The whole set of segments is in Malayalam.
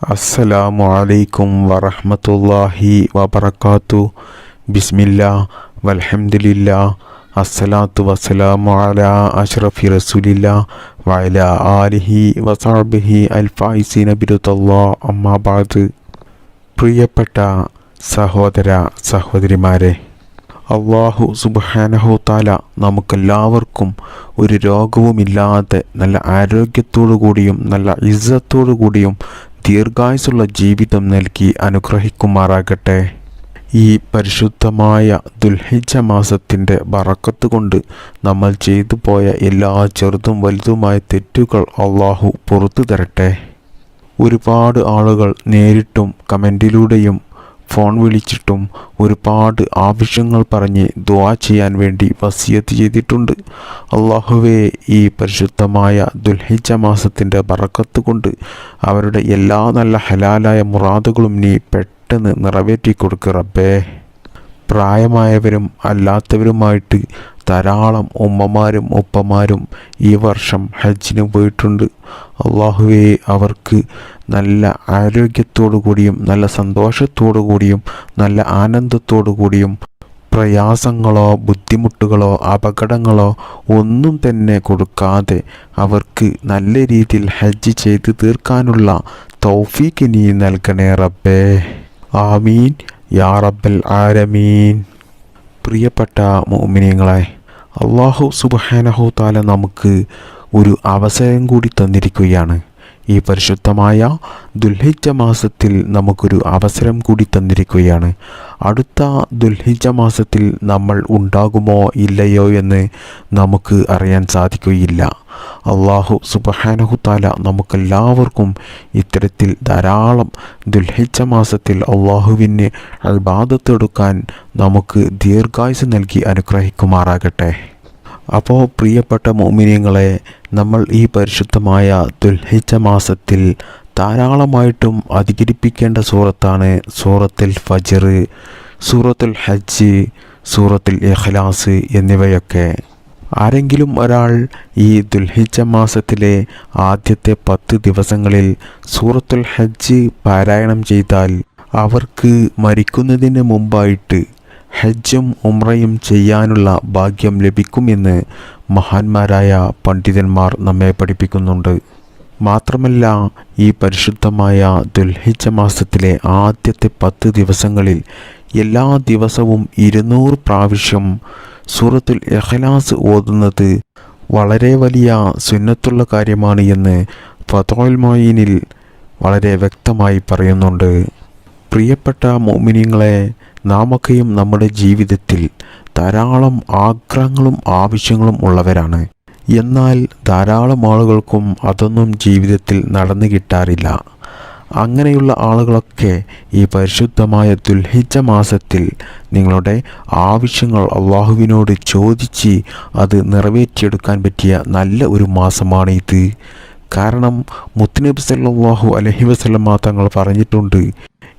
അസ്സലാമു അലൈക്കും വറഹമത്തല്ലാഹി വബറകാതു ബിസ്മില്ല വൽഹംദുലില്ലാ അസ്സലാത്തു വസ്സലാമു അല അഷ്റഫി റസൂലില്ല വഅലാ ആലിഹി വസാബിഹി അൽഫായിസി നബിരുത്തല്ലാ അമ്മാ ബഅദ് പ്രിയപ്പെട്ട സഹോദര സഹോദരിമാരെ അള്ളാഹു സുബ്ഹാനഹു താല നമുക്കെല്ലാവർക്കും ഒരു രോഗവുമില്ലാതെ നല്ല ആരോഗ്യത്തോടു കൂടിയും നല്ല ഇസ്സത്തോടു കൂടിയും ദീർഘായുസുള്ള ജീവിതം നൽകി അനുഗ്രഹിക്കുമാറാകട്ടെ. ഈ പരിശുദ്ധമായ ദുൽഹിജ മാസത്തിന്റെ വറക്കത്ത് കൊണ്ട് നമ്മൾ ചെയ്തു പോയ എല്ലാ ചെറുതും വലുതുമായ തെറ്റുകൾ അള്ളാഹു പുറത്തു തരട്ടെ. ഒരുപാട് ആളുകൾ നേരിട്ടും കമന്റിലൂടെയും ഫോൺ വിളിച്ചിട്ടും ഒരുപാട് ആവശ്യങ്ങൾ പറഞ്ഞ് ദുവാ ചെയ്യാൻ വേണ്ടി വസിയത്ത് ചെയ്തിട്ടുണ്ട്. അള്ളാഹുവേ ഈ പരിശുദ്ധമായ ദുൽഹിജ മാസത്തിന്റെ ബറക്കത്ത് കൊണ്ട് അവരുടെ എല്ലാ നല്ല ഹലാലായ മുറാദുകളും നീ പെട്ടെന്ന് നിറവേറ്റി കൊടുക്കുക റബ്ബേ. പ്രായമായവരും അല്ലാത്തവരുമായിട്ട് ധാരാളം ഉമ്മമാരും ഉപ്പമാരും ഈ വർഷം ഹജ്ജിന് പോയിട്ടുണ്ട്. അള്ളാഹുവെ അവർക്ക് നല്ല ആരോഗ്യത്തോടു കൂടിയും നല്ല സന്തോഷത്തോടു കൂടിയും നല്ല ആനന്ദത്തോടു കൂടിയും പ്രയാസങ്ങളോ ബുദ്ധിമുട്ടുകളോ അപകടങ്ങളോ ഒന്നും തന്നെ കൊടുക്കാതെ അവർക്ക് നല്ല രീതിയിൽ ഹജ്ജ് ചെയ്ത് തീർക്കാനുള്ള തൗഫീക്ക് നീ നൽകണേ റബ്ബേ. ആമീൻ. യാ റബ്ബൽ ആരമീൻ പ്രിയപ്പെട്ട മോമിനിയങ്ങളെ അള്ളാഹു സുബഹാനഹു താല നമുക്ക് ഒരു അവസരം കൂടി തന്നിരിക്കുകയാണ്. ഈ പരിശുദ്ധമായ ദുൽഹിജ മാസത്തിൽ നമുക്കൊരു അവസരം കൂടി തന്നിരിക്കുകയാണ്. അടുത്ത ദുൽഹിജ മാസത്തിൽ നമ്മൾ ഉണ്ടാകുമോ ഇല്ലയോ എന്ന് നമുക്ക് അറിയാൻ സാധിക്കുകയില്ല. അള്ളാഹു സുബഹാനഹു താല നമുക്കെല്ലാവർക്കും ഇത്തരത്തിൽ ധാരാളം ദുൽഹിജ മാസത്തിൽ അള്ളാഹുവിന് അൽബാദത്തെടുക്കാൻ നമുക്ക് ദീർഘായുസ് നൽകി അനുഗ്രഹിക്കുമാറാകട്ടെ. അപ്പോൾ പ്രിയപ്പെട്ട മോമിനിയങ്ങളെ നമ്മൾ ഈ പരിശുദ്ധമായ ദുൽഹിച്ച മാസത്തിൽ ധാരാളമായിട്ടും അധികരിപ്പിക്കേണ്ട സൂറത്താണ് സൂറത്തുൽ ഫജർ സൂറത്തുൽ ഹജ്ജ് സൂറത്തുൽ ഇഖ്ലാസ് എന്നിവയൊക്കെ. ആരെങ്കിലും ഒരാൾ ഈ ദുൽഹിജ മാസത്തിലെ ആദ്യത്തെ പത്ത് ദിവസങ്ങളിൽ സൂറത്തുൽ ഹജ്ജ് പാരായണം ചെയ്താൽ അവർക്ക് മരിക്കുന്നതിന് മുമ്പായിട്ട് ഹജ്ജും ഉമ്രയും ചെയ്യാനുള്ള ഭാഗ്യം ലഭിക്കുമെന്ന് മഹാന്മാരായ പണ്ഡിതന്മാർ നമ്മെ പഠിപ്പിക്കുന്നുണ്ട്. മാത്രമല്ല ഈ പരിശുദ്ധമായ ദുൽഹിജ മാസത്തിലെ ആദ്യത്തെ പത്ത് ദിവസങ്ങളിൽ എല്ലാ ദിവസവും ഇരുന്നൂറ് പ്രാവശ്യം സൂറത്തുൽ ഇഖ്ലാസ് ഓതുന്നത് വളരെ വലിയ സുന്നത്തുള്ള കാര്യമാണ് എന്ന് ഫതോൽമോയിനിൽ മൊയ്നിൽ വളരെ വ്യക്തമായി പറയുന്നുണ്ട്. പ്രിയപ്പെട്ട മോമിനിയങ്ങളെ നാമൊക്കെയും നമ്മുടെ ജീവിതത്തിൽ ധാരാളം ആഗ്രഹങ്ങളും ആവശ്യങ്ങളും ഉള്ളവരാണ്. എന്നാൽ ധാരാളം ആളുകൾക്കും അതൊന്നും ജീവിതത്തിൽ നടന്നു കിട്ടാറില്ല. അങ്ങനെയുള്ള ആളുകളൊക്കെ ഈ പരിശുദ്ധമായ ദുൽഹിജ മാസത്തിൽ നിങ്ങളുടെ ആവശ്യങ്ങൾ അള്ളാഹുവിനോട് ചോദിച്ച് അത് നിറവേറ്റിയെടുക്കാൻ പറ്റിയ നല്ല ഒരു മാസമാണ് ഇത് കാരണം മുത്തുനബി സല്ലാഹു അലഹി വസ്ലമ തങ്ങൾ പറഞ്ഞിട്ടുണ്ട്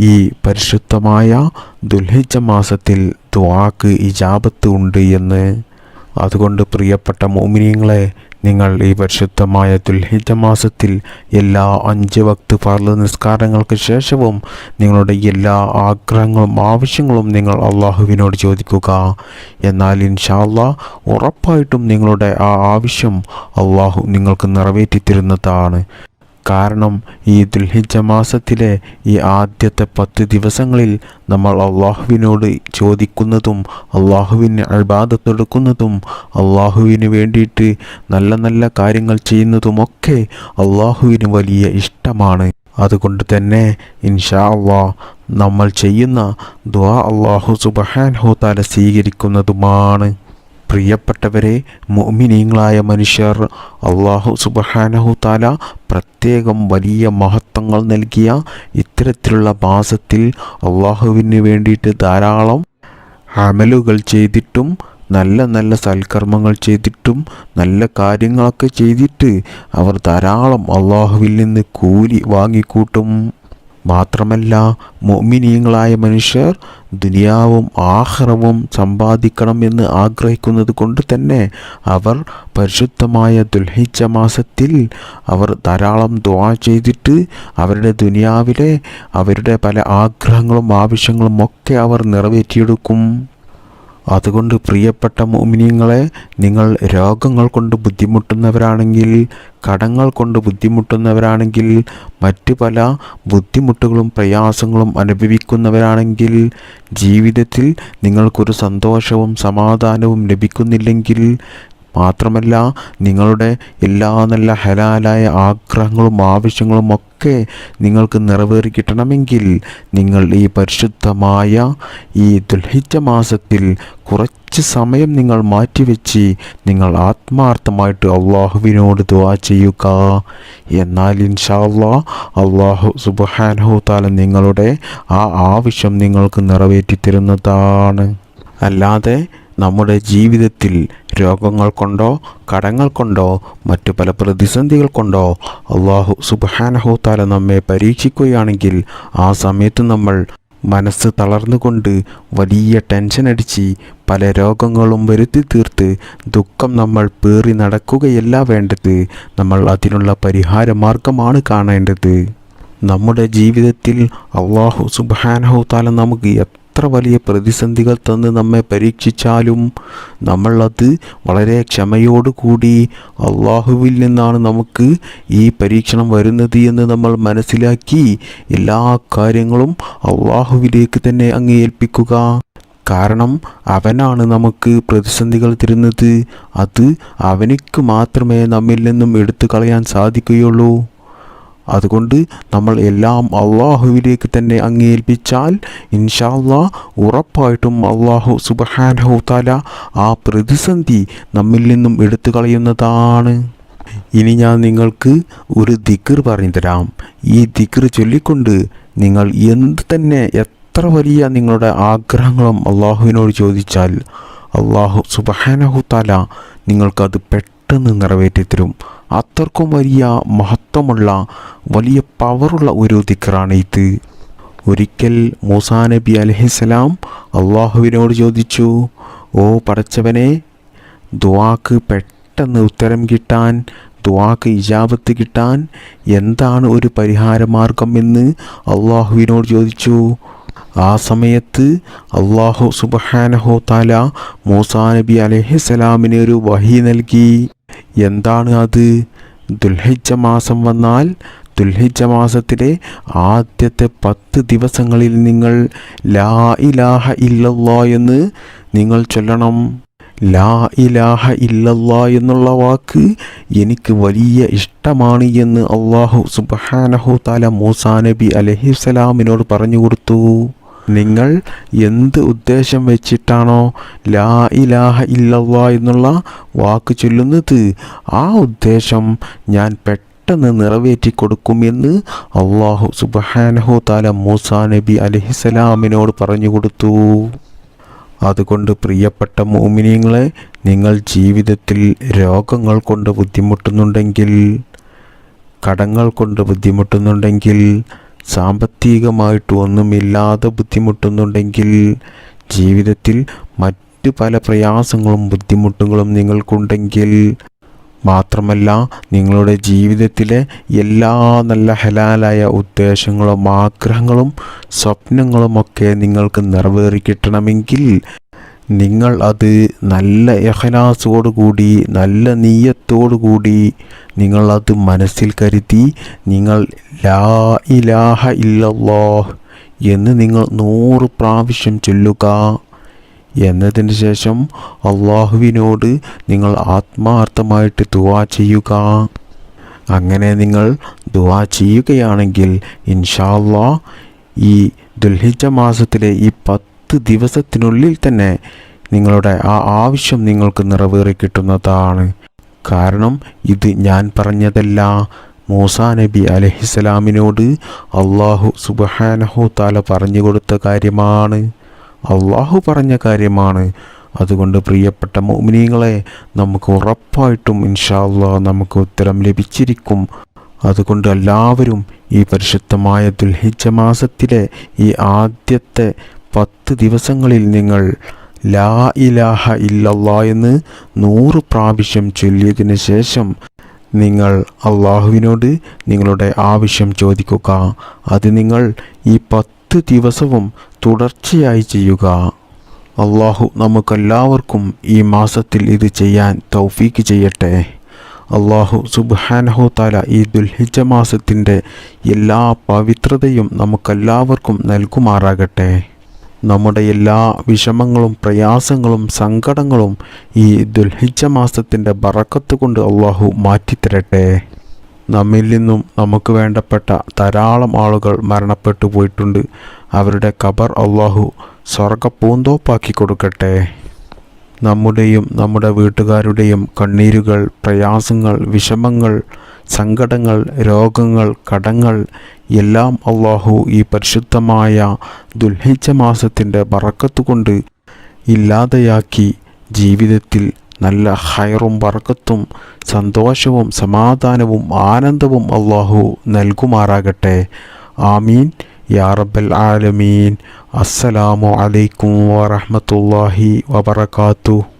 ഈ പരിശുദ്ധമായ ദുൽഹിജ മാസത്തിൽ ദ്വാക്ക് ഇജാബത്ത് ഉണ്ട് എന്ന്. അതുകൊണ്ട് പ്രിയപ്പെട്ട മോമിനിയങ്ങളെ നിങ്ങൾ ഈ പരിശുദ്ധമായ ദുൽഹിജ മാസത്തിൽ എല്ലാ അഞ്ച് വക്ത് ഫർൾ നിസ്കാരങ്ങൾക്ക് ശേഷവും നിങ്ങളുടെ എല്ലാ ആഗ്രഹങ്ങളും ആവശ്യങ്ങളും നിങ്ങൾ അള്ളാഹുവിനോട് ചോദിക്കുക. എന്നാൽ ഇൻഷാല്ല ഉറപ്പായിട്ടും നിങ്ങളുടെ ആ ആവശ്യം അള്ളാഹു നിങ്ങൾക്ക് നിറവേറ്റി തരുന്നതാണ് കാരണം ഈ ദുൽഹിജ മാസത്തിലെ ഈ ആദ്യത്തെ പത്ത് ദിവസങ്ങളിൽ നമ്മൾ അള്ളാഹുവിനോട് ചോദിക്കുന്നതും അള്ളാഹുവിന് അൽബാദത്തെടുക്കുന്നതും അള്ളാഹുവിന് വേണ്ടിയിട്ട് നല്ല നല്ല കാര്യങ്ങൾ ചെയ്യുന്നതുമൊക്കെ അള്ളാഹുവിന് വലിയ ഇഷ്ടമാണ്. അതുകൊണ്ട് തന്നെ ഇൻഷാ അള്ളാ നമ്മൾ ചെയ്യുന്ന ദ്വാ അള്ളാഹു സുബഹാൻ ഹോത്താല സ്വീകരിക്കുന്നതുമാണ്. പ്രിയപ്പെട്ടവരെ മോമിനീങ്ങളായ മനുഷ്യർ അള്ളാഹു സുബഹാനഹു താല പ്രത്യേകം വലിയ മഹത്വങ്ങൾ നൽകിയ ഇത്തരത്തിലുള്ള മാസത്തിൽ അള്ളാഹുവിന് വേണ്ടിയിട്ട് ധാരാളം അമലുകൾ ചെയ്തിട്ടും നല്ല നല്ല സൽക്കർമ്മങ്ങൾ ചെയ്തിട്ടും നല്ല കാര്യങ്ങളൊക്കെ ചെയ്തിട്ട് അവർ ധാരാളം അള്ളാഹുവിൽ നിന്ന് കൂലി വാങ്ങിക്കൂട്ടും. മാത്രമല്ല മുഅ്മിനീങ്ങളായ മനുഷ്യർ ദുനിയാവും ആഹ്റവും സമ്പാദിക്കണം എന്ന് ആഗ്രഹിക്കുന്നത് കൊണ്ട് തന്നെ അവർ പരിശുദ്ധമായ ദുൽഹിച്ച മാസത്തിൽ അവർ ധാരാളം ദുആ ചെയ്തിട്ട് അവരുടെ ദുനിയാവിലെ അവരുടെ പല ആഗ്രഹങ്ങളും ആവശ്യങ്ങളും ഒക്കെ അവർ നിറവേറ്റിയെടുക്കും. അതുകൊണ്ട് പ്രിയപ്പെട്ട മോമിനിയങ്ങളെ നിങ്ങൾ രോഗങ്ങൾ കൊണ്ട് ബുദ്ധിമുട്ടുന്നവരാണെങ്കിൽ കടങ്ങൾ കൊണ്ട് ബുദ്ധിമുട്ടുന്നവരാണെങ്കിൽ മറ്റു പല ബുദ്ധിമുട്ടുകളും പ്രയാസങ്ങളും അനുഭവിക്കുന്നവരാണെങ്കിൽ ജീവിതത്തിൽ നിങ്ങൾക്കൊരു സന്തോഷവും സമാധാനവും ലഭിക്കുന്നില്ലെങ്കിൽ മാത്രമല്ല നിങ്ങളുടെ എല്ലാ നല്ല ഹലാലായ ആഗ്രഹങ്ങളും ആവശ്യങ്ങളും ഒക്കെ നിങ്ങൾക്ക് നിറവേറി കിട്ടണമെങ്കിൽ നിങ്ങൾ ഈ പരിശുദ്ധമായ ഈ ദുൽഹിച്ച മാസത്തിൽ കുറച്ച് സമയം നിങ്ങൾ മാറ്റിവെച്ച് നിങ്ങൾ ആത്മാർത്ഥമായിട്ട് അള്ളാഹുവിനോട് ദുവാ ചെയ്യുക. എന്നാൽ ഇൻഷാല്ലാ അള്ളാഹു സുബാനഹു താല നിങ്ങളുടെ ആ ആവശ്യം നിങ്ങൾക്ക് നിറവേറ്റി തരുന്നതാണ്. അല്ലാതെ നമ്മുടെ ജീവിതത്തിൽ രോഗങ്ങൾ കൊണ്ടോ കടങ്ങൾ കൊണ്ടോ മറ്റു പല പ്രതിസന്ധികൾ കൊണ്ടോ അള്ളാഹു സുബാനഹുത്താല നമ്മെ പരീക്ഷിക്കുകയാണെങ്കിൽ ആ സമയത്ത് നമ്മൾ മനസ്സ് തളർന്നുകൊണ്ട് വലിയ ടെൻഷൻ അടിച്ച് പല രോഗങ്ങളും വരുത്തി തീർത്ത് ദുഃഖം നമ്മൾ പേറി നടക്കുകയല്ല വേണ്ടത്. നമ്മൾ അതിനുള്ള പരിഹാര മാർഗമാണ് കാണേണ്ടത്. നമ്മുടെ ജീവിതത്തിൽ അള്ളാഹു സുബാനഹുത്താല നമുക്ക് എത്ര വലിയ പ്രതിസന്ധികൾ തന്ന് നമ്മെ പരീക്ഷിച്ചാലും നമ്മളത് വളരെ ക്ഷമയോടുകൂടി അള്ളാഹുവിൽ നിന്നാണ് നമുക്ക് ഈ പരീക്ഷണം വരുന്നത് എന്ന് നമ്മൾ മനസ്സിലാക്കി എല്ലാ കാര്യങ്ങളും അള്ളാഹുവിലേക്ക് തന്നെ അങ്ങ് ഏൽപ്പിക്കുക. കാരണം അവനാണ് നമുക്ക് പ്രതിസന്ധികൾ തരുന്നത്. അത് അവനിക്ക് മാത്രമേ നമ്മിൽ നിന്നും എടുത്തു കളയാൻ സാധിക്കുകയുള്ളൂ. അതുകൊണ്ട് നമ്മൾ എല്ലാം അള്ളാഹുവിലേക്ക് തന്നെ അങ്ങേൽപ്പിച്ചാൽ ഇൻഷാല്ലാ ഉറപ്പായിട്ടും അള്ളാഹു സുബഹാനഹു താല ആ പ്രതിസന്ധി നമ്മിൽ നിന്നും എടുത്തു കളയുന്നതാണ് ഇനി ഞാൻ നിങ്ങൾക്ക് ഒരു ദിക്കർ പറഞ്ഞു തരാം ഈ ദിക്കർ ചൊല്ലിക്കൊണ്ട് നിങ്ങൾ എന്ത് തന്നെ എത്ര വലിയ നിങ്ങളുടെ ആഗ്രഹങ്ങളും അള്ളാഹുവിനോട് ചോദിച്ചാൽ അള്ളാഹു സുബഹാനഹുത്താല നിങ്ങൾക്കത് പെട്ടെന്ന് നിറവേറ്റിത്തരും. അത്രക്കും വലിയ മഹത്വമുള്ള വലിയ പവറുള്ള ഒരു ദിക്കറാണ് ഇത് ഒരിക്കൽ മൂസാ നബി അലഹിസ്സലാം അള്ളാഹുവിനോട് ചോദിച്ചു ഓ പടച്ചവനെ ദുവാക്ക് പെട്ടെന്ന് ഉത്തരം കിട്ടാൻ ദുവാക്ക് ഇജാബത്ത് കിട്ടാൻ എന്താണ് ഒരു പരിഹാരമാർഗം എന്ന് അള്ളാഹുവിനോട് ചോദിച്ചു. ആ സമയത്ത് അള്ളാഹു സുബഹാനഹോ താല മൂസാ നബി അലഹിസ്സലാമിന് ഒരു വഹി നൽകി. എന്താണ് അത്? ദുൽഹിജ മാസം വന്നാൽ ദുൽഹിജ മാസത്തിലെ ആദ്യത്തെ പത്ത് ദിവസങ്ങളിൽ നിങ്ങൾ ലാ ഇലാഹ ഇല്ലല്ലാ എന്ന് നിങ്ങൾ ചൊല്ലണം. ലാ ഇലാഹ ഇല്ലല്ലാ എന്നുള്ള വാക്ക് എനിക്ക് വലിയ ഇഷ്ടമാണ് എന്ന് അള്ളാഹു സുബഹാനഹു താല മൂസാ നബി അലഹിസ്സലാമിനോട് പറഞ്ഞു കൊടുത്തു. നിങ്ങൾ എന്ത് ഉദ്ദേശം വെച്ചിട്ടാണോ ലാ ഇലാഹ ഇല്ലവ എന്നുള്ള വാക്ക് ചൊല്ലുന്നത്? ആ ഉദ്ദേശം ഞാൻ പെട്ടെന്ന് നിറവേറ്റി കൊടുക്കുമെന്ന് അള്ളാഹു സുബഹാനഹു താല മൂസാ നബി അലഹിസലാമിനോട് പറഞ്ഞു കൊടുത്തു. അതുകൊണ്ട് പ്രിയപ്പെട്ട മോമിനിയങ്ങളെ നിങ്ങൾ ജീവിതത്തിൽ രോഗങ്ങൾ കൊണ്ട് ബുദ്ധിമുട്ടുന്നുണ്ടെങ്കിൽ കടങ്ങൾ കൊണ്ട് ബുദ്ധിമുട്ടുന്നുണ്ടെങ്കിൽ സാമ്പത്തികമായിട്ട് ഒന്നുമില്ലാതെ ബുദ്ധിമുട്ടുന്നുണ്ടെങ്കിൽ ജീവിതത്തിൽ മറ്റ് പല പ്രയാസങ്ങളും ബുദ്ധിമുട്ടുകളും നിങ്ങൾക്കുണ്ടെങ്കിൽ മാത്രമല്ല നിങ്ങളുടെ ജീവിതത്തിലെ എല്ലാ നല്ല ഹലാലായ ഉദ്ദേശങ്ങളും ആഗ്രഹങ്ങളും സ്വപ്നങ്ങളുമൊക്കെ നിങ്ങൾക്ക് നിറവേറി കിട്ടണമെങ്കിൽ നിങ്ങൾ അത് നല്ല എഹലാസോടുകൂടി നല്ല നീയത്തോടുകൂടി നിങ്ങളത് മനസ്സിൽ കരുതി നിങ്ങൾ ലാ ഇലാഹ ഇല്ലല്ലോ എന്ന് നിങ്ങൾ നൂറ് പ്രാവശ്യം ചൊല്ലുക. എന്നതിന് ശേഷം അള്ളാഹുവിനോട് നിങ്ങൾ ആത്മാർത്ഥമായിട്ട് ദുവാ ചെയ്യുക. അങ്ങനെ നിങ്ങൾ ദുവാ ചെയ്യുകയാണെങ്കിൽ ഇൻഷാല്ലാ ഈ ദുൽഹിജ മാസത്തിലെ ഈ പത്ത് ദിവസത്തിനുള്ളിൽ തന്നെ നിങ്ങളുടെ ആ ആവശ്യം നിങ്ങൾക്ക് നിറവേറി കിട്ടുന്നതാണ്. കാരണം ഇത് ഞാൻ പറഞ്ഞതല്ല. മൂസാ നബി അലഹിസ്സലാമിനോട് അള്ളാഹു സുബഹാനഹു താല പറഞ്ഞു കൊടുത്ത കാര്യമാണ്. അള്ളാഹു പറഞ്ഞ കാര്യമാണ്. അതുകൊണ്ട് പ്രിയപ്പെട്ട മോമിനിയങ്ങളെ നമുക്ക് ഉറപ്പായിട്ടും ഇൻഷാ അള്ളാഹ് നമുക്ക് ഉത്തരം ലഭിച്ചിരിക്കും. അതുകൊണ്ട് എല്ലാവരും ഈ പരിശുദ്ധമായ ദുൽഹിജ മാസത്തിലെ ഈ ആദ്യത്തെ പത്ത് ദിവസങ്ങളിൽ നിങ്ങൾ ലാ ഇലാഹ ഇല്ലല്ലാ എന്ന് നൂറ് പ്രാവശ്യം ചൊല്ലിയതിന് ശേഷം നിങ്ങൾ അള്ളാഹുവിനോട് നിങ്ങളുടെ ആവശ്യം ചോദിക്കുക. അത് നിങ്ങൾ ഈ പത്ത് ദിവസവും തുടർച്ചയായി ചെയ്യുക. അള്ളാഹു നമുക്കെല്ലാവർക്കും ഈ മാസത്തിൽ ഇത് ചെയ്യാൻ തൗഫീക്ക് ചെയ്യട്ടെ. അള്ളാഹു സുബ്ഹാനഹു താല ഈ ദുൽഹിജ മാസത്തിന്റെ എല്ലാ പവിത്രതയും നമുക്കെല്ലാവർക്കും നൽകുമാറാകട്ടെ. നമ്മുടെ എല്ലാ വിഷമങ്ങളും പ്രയാസങ്ങളും സങ്കടങ്ങളും ഈ ദുൽഹിജ മാസത്തിന്റെ ബറക്കത്ത് കൊണ്ട് അള്ളാഹു മാറ്റിത്തരട്ടെ. നമ്മിൽ നിന്നും നമുക്ക് വേണ്ടപ്പെട്ട ധാരാളം ആളുകൾ മരണപ്പെട്ടു പോയിട്ടുണ്ട്. അവരുടെ ഖബർ അള്ളാഹു സ്വർഗ പൂന്തോപ്പാക്കി കൊടുക്കട്ടെ. നമ്മുടെയും നമ്മുടെ വീട്ടുകാരുടെയും കണ്ണീരുകൾ പ്രയാസങ്ങൾ വിഷമങ്ങൾ സങ്കടങ്ങൾ രോഗങ്ങൾ കടങ്ങൾ എല്ലാം അള്ളാഹു ഈ പരിശുദ്ധമായ ദുൽഹിച്ച മാസത്തിന്റെ കൊണ്ട് ഇല്ലാതെയാക്കി ജീവിതത്തിൽ നല്ല ഹയറും വറക്കത്തും സന്തോഷവും സമാധാനവും ആനന്ദവും അള്ളാഹു നൽകുമാറാകട്ടെ. ആമീൻ. യാ റബ്ബൽ ആലമീൻ. അസ്സലാമു അലൈക്കും വറഹ്മത്തുള്ളാഹി വബറകാതുഹു.